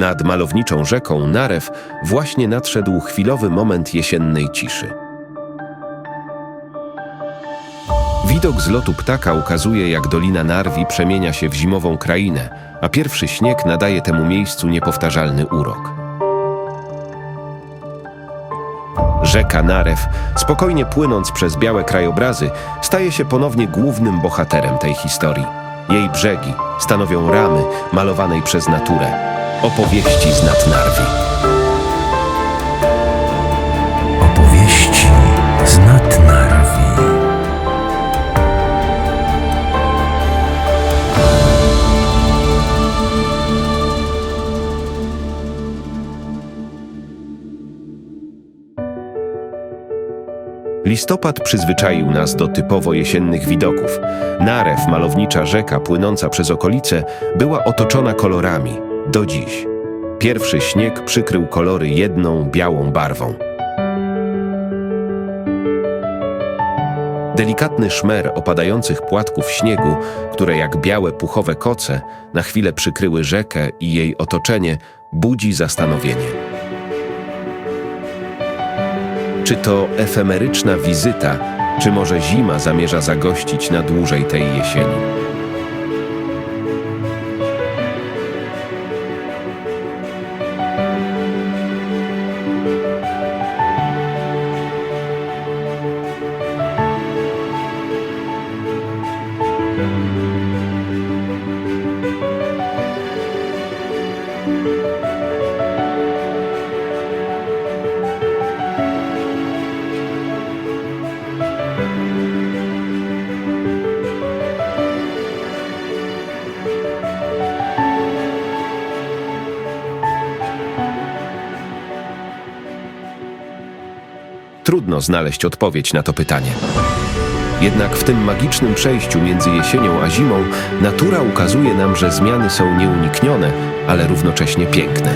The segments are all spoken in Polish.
Nad malowniczą rzeką Narew właśnie nadszedł chwilowy moment jesiennej ciszy. Widok z lotu ptaka ukazuje, jak Dolina Narwi przemienia się w zimową krainę, a pierwszy śnieg nadaje temu miejscu niepowtarzalny urok. Rzeka Narew, spokojnie płynąc przez białe krajobrazy, staje się ponownie głównym bohaterem tej historii. Jej brzegi stanowią ramy malowanej przez naturę opowieści z nad Narwi. Opowieści z nad Narwi. Listopad przyzwyczaił nas do typowo jesiennych widoków. Narew, malownicza rzeka płynąca przez okolice, była otoczona kolorami. Do dziś. Pierwszy śnieg przykrył kolory jedną białą barwą. Delikatny szmer opadających płatków śniegu, które jak białe puchowe koce na chwilę przykryły rzekę i jej otoczenie, budzi zastanowienie. Czy to efemeryczna wizyta, czy może zima zamierza zagościć na dłużej tej jesieni? Trudno znaleźć odpowiedź na to pytanie. Jednak w tym magicznym przejściu między jesienią a zimą natura ukazuje nam, że zmiany są nieuniknione, ale równocześnie piękne.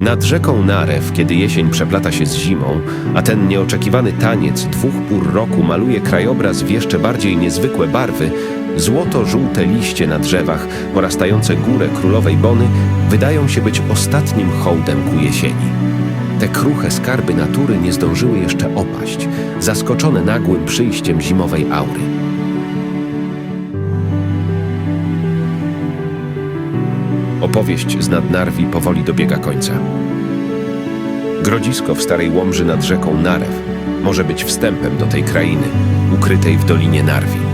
Nad rzeką Narew, kiedy jesień przeplata się z zimą, a ten nieoczekiwany taniec dwóch pór roku maluje krajobraz w jeszcze bardziej niezwykłe barwy, złoto-żółte liście na drzewach porastające górę królowej Bony wydają się być ostatnim hołdem ku jesieni. Te kruche skarby natury nie zdążyły jeszcze opaść, zaskoczone nagłym przyjściem zimowej aury. Opowieść z Nadnarwi powoli dobiega końca. Grodzisko w Starej Łomży nad rzeką Narew może być wstępem do tej krainy, ukrytej w Dolinie Narwi.